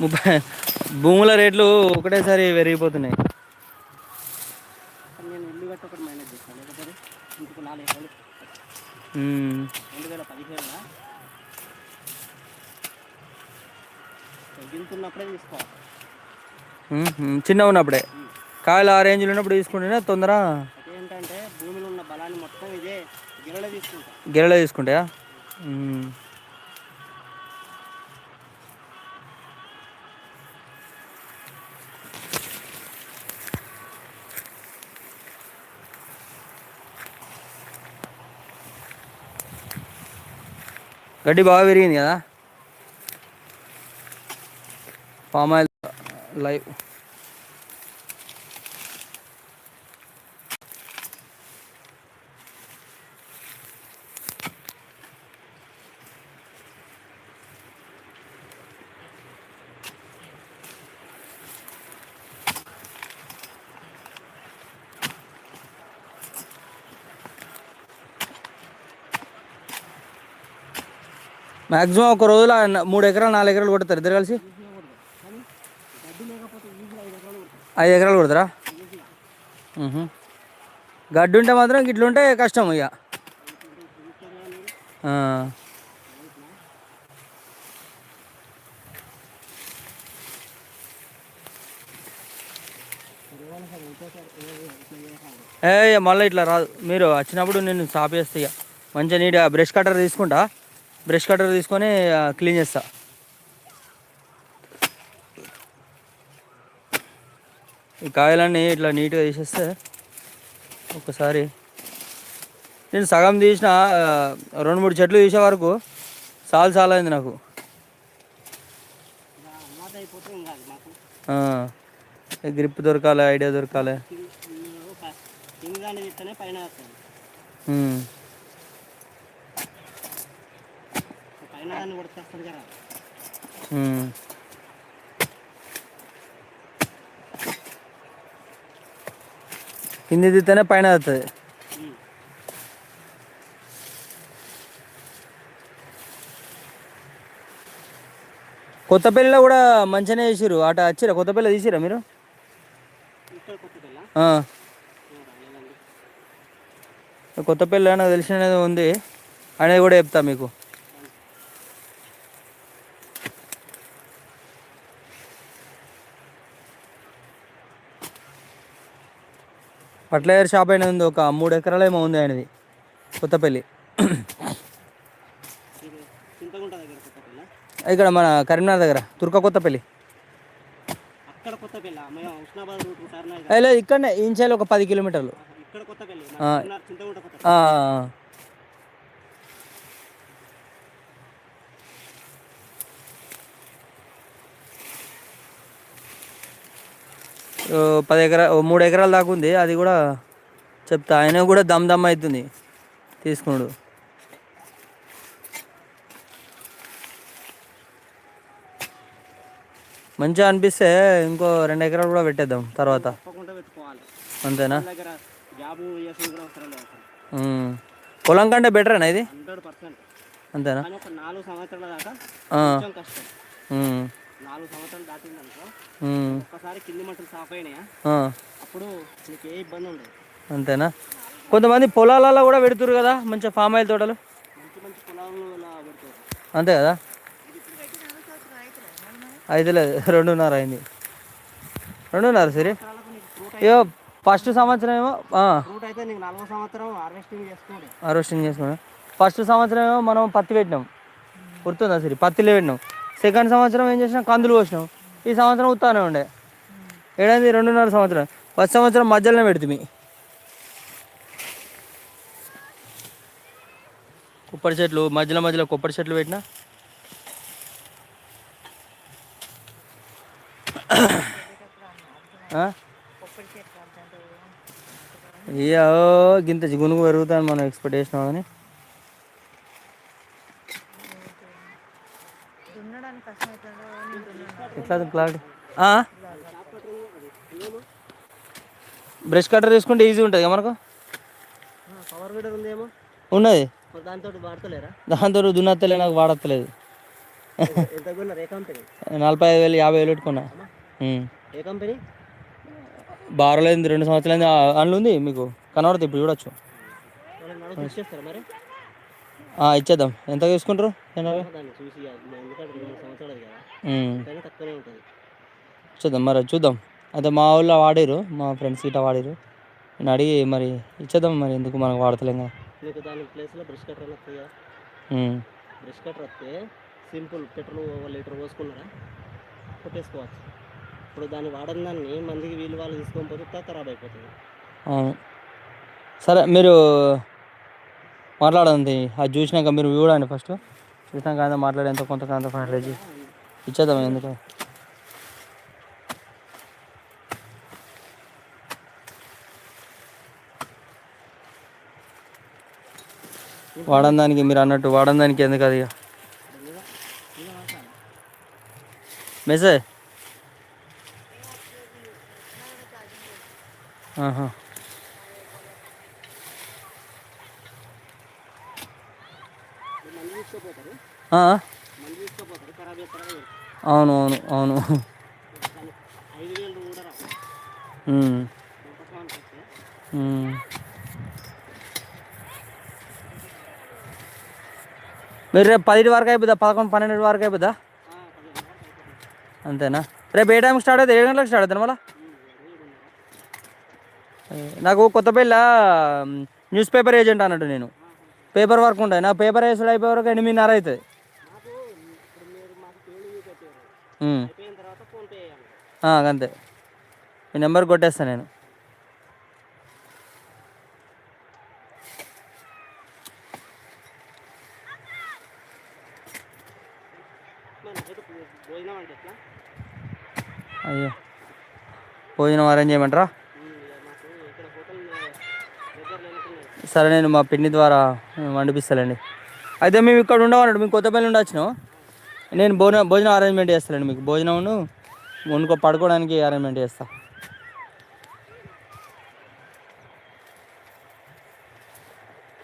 ముప్పై భూముల రేట్లు ఒకటేసారి పెరిగిపోతున్నాయి. కానీ నేను ఇల్లు కట్టి ఒకటి మేనేజ్ చేస్తాను లేకపోతే ఇంటికి నాలుగు ఎకరాలు ఉమ్, రెండు వేల పదిహేడులో తగ్గించున్నప్పుడే తీసుకోవాలి ఉమ్, ఉమ్, చిన్నగా ఉన్నప్పుడే. కాయలు ఆ రేంజ్లో ఉన్నప్పుడు తీసుకుంటేనే తొందర అయితే ఏంటంటే భూమిలో ఉన్న బలాన్ని మొత్తం ఇదే గిరలో తీసుకుంటాం. గిరలో తీసుకుంటాయా? గడ్డి బాగా పెరిగింది కదా. Palm oil live. మ్యాక్సిమం ఒక రోజులో మూడు ఎకరాలు నాలుగు ఎకరాలు కొడతారు. ఇద్దరు కలిసి? ఐదు ఎకరాలు కొడతారా? గడ్డు గడ్డి ఉంటే మాత్రం గిట్లుంటే కష్టం ఇక. ఏ మళ్ళీ ఇట్లా రాదు. మీరు వచ్చినప్పుడు నేను సాప్ చేస్తా ఇక. మంచిగా నీట్గా బ్రష్ కట్టర్ తీసుకుంటా. బ్రష్ కటర్ తీసుకొని క్లీన్ చేస్తా. ఈ కాయలన్నీ ఇట్లా నీట్గా తీసేస్తే ఒకసారి నేను సగం తీసిన రెండు మూడు చెట్లు తీసే వరకు చాలు చాలా అయింది నాకు గ్రిప్ దొరకాలి ఐడియా దొరకాలి. కింగ్ దాన్ని తీస్తేనే పైన వస్తుంది ఉమ్. పైన దాన్ని కొడుకొస్తుంది కదా. కింది దిత్తేనే పైన ఉమ్. కొత్తపల్లిలో కూడా మంచిగానే చేసిర్రు. అట వచ్చిరా కొత్తపల్లి తీసిరా మీరు? కొత్తపల్లి నాకు తెలిసినది ఉంది. అనేది కూడా చెప్తా మీకు. ఫర్టిలైజర్ షాప్ అయినా ఉంది. ఒక మూడు ఎకరాలు ఏమో ఉంది ఆయనది. కొత్తపల్లి. ఇక్కడ మన కరీంనగర్ దగ్గర తుర్క కొత్తపల్లి. లేదు ఇక్కడనే ఇంచాలి ఒక పది కిలోమీటర్లు. పది ఎకరా మూడు ఎకరాల దాకా ఉంది. అది కూడా చెప్తా. ఆయన కూడా దమ్ దమ్ అవుతుంది. తీసుకున్నాడు. మంచిగా అనిపిస్తే ఇంకో రెండు ఎకరాలు కూడా పెట్టేద్దాం తర్వాత. అంతేనా. పొలం కంటే బెటరేనా ఇది? అంతేనా? నాలుగు సంవత్సరాల. ఒక్కసారి కింది సాఫ్ అయినాయా. అప్పుడు నీకు ఏ ఇబ్బంది ఉండదు. అంతేనా? కొంతమంది పొలాలలో కూడా పెడుతురు కదా మంచిగా ఫామ్ ఆయిల్ తోటలు. మంచి మంచి పెడతారు అంతే కదా? అయితే లేదు రెండున్నర అయింది. రెండున్నర సరే? ఇయో ఫస్ట్ సంవత్సరం ఏమో హార్వెస్టింగ్ చేసుకున్నాం ఫస్ట్ సంవత్సరం ఏమో మనం పత్తి పెట్టినాం. గుర్తుందా సరే? పత్తిలో పెట్టినాం. సెకండ్ సంవత్సరం ఏం చేసినాం కందులు పోసినాం ఈ సంవత్సరం ఉత్తానే ఉండే. ఏడైంది? రెండున్నర సంవత్సరం. ఫస్ట్ సంవత్సరం మధ్యలోనే పెడుతుంది కొబ్బరి చెట్లు మధ్యలో మధ్యలో కొబ్బరి చెట్లు పెట్టినా? ఆ? ఇయ్యో గింత గునుగు పెరుగుతాను మనం ఎక్స్పెక్ట్ చేసినాం కానీ ఎట్లా క్లారిటీ బ్రష్ కట్టర్ తీసుకుంటే ఈజీ ఉంటుంది మనకు? పవర్ వీడర్ ఉందేమో ఉన్నది? దాంతో వాడతలేరా? దాంతో దున్నత్తలే నాకు కంపెనీ నలభై ఐదు వేలు యాభై వేలు పెట్టుకున్నా. ఏ కంపెనీ బారలేదు రెండు సంవత్సరాలు అందులో ఉంది మీకు. కనబడుతుంది ఇప్పుడు చూడొచ్చు వాళ్ళకి నడవ ఇచ్చేస్తారా మరి ఆ, ఇచ్చేద్దాం. ఎంత తీసుకుంటారు? చూద్దాం మరి చూద్దాం. అయితే మా ఊళ్ళో వాడిరు మా ఫ్రెండ్స్ ఇట్లా వాడిరు నేను అడిగి మరి ఇచ్చేద్దాం మరి ఎందుకు మనకు వాడతలేం కదా. నీకు దాని ప్లేస్లో brush cutter um. Brush cutter వస్తే సింపుల్ పెట్రోల్ ఒక లీటర్ పోసుకున్నారా? కొట్టేసుకోవచ్చు. ఇప్పుడు దాన్ని వాడని దాన్ని మందికి వీళ్ళు వాళ్ళు తీసుకొని పోతే ఖరాబ్ అయిపోతుంది. అవును. సరే మీరు మాట్లాడండి. అది చూసినాక మీరు చూడండి ఫస్ట్ చూసినాక అంతా మాట్లాడి ఎంత కొంత కొంత ఫైనలైజ్ ఇచ్చేద్దాం ఎందుకు. వాడని దానికి మీరు అన్నట్టు వాడని దానికి ఎందుకు అది? ఇక? మెసేజ్. ఆహా. అవును అవును అవును. మీరు రేపు పది వరకు అయిపోద్దా? పదకొండు పన్నెండు వరకు అయిపోద్దా? అంతేనా? రేపు ఏ టైంకి స్టార్ట్ అవుతుంది? ఏడు గంటలకు స్టార్ట్ అవుతుంది మళ్ళీ? నాకు కొత్తపల్లి న్యూస్ పేపర్ ఏజెంట్ అన్నట్టు నేను. పేపర్ వర్క్ ఉంటుంది నా పేపర్ వేసుడు అయిపోయే వరకు ఎనిమిదిన్నర అవుతుంది. అంతే. మీ నెంబర్ కొట్టేస్తాను నేను. అయ్యో. భోజనం అరేంజ్ చేయమంటారా ఉమ్, ఇక మాకు ఇక్కడ హోటల్ దగ్గర లేనట్టున్నాయి సరే నేను మా పిన్ని ద్వారా వండిపిస్తానండి అయితే మేము ఇక్కడ ఉండమన్నాడు మేము కొత్తపల్లి నుండి వచ్చినాం. నేను భోజనం భోజనం అరేంజ్మెంట్ చేస్తానండి మీకు. భోజనం వండుకో పడుకోవడానికి అరేంజ్మెంట్ చేస్తా.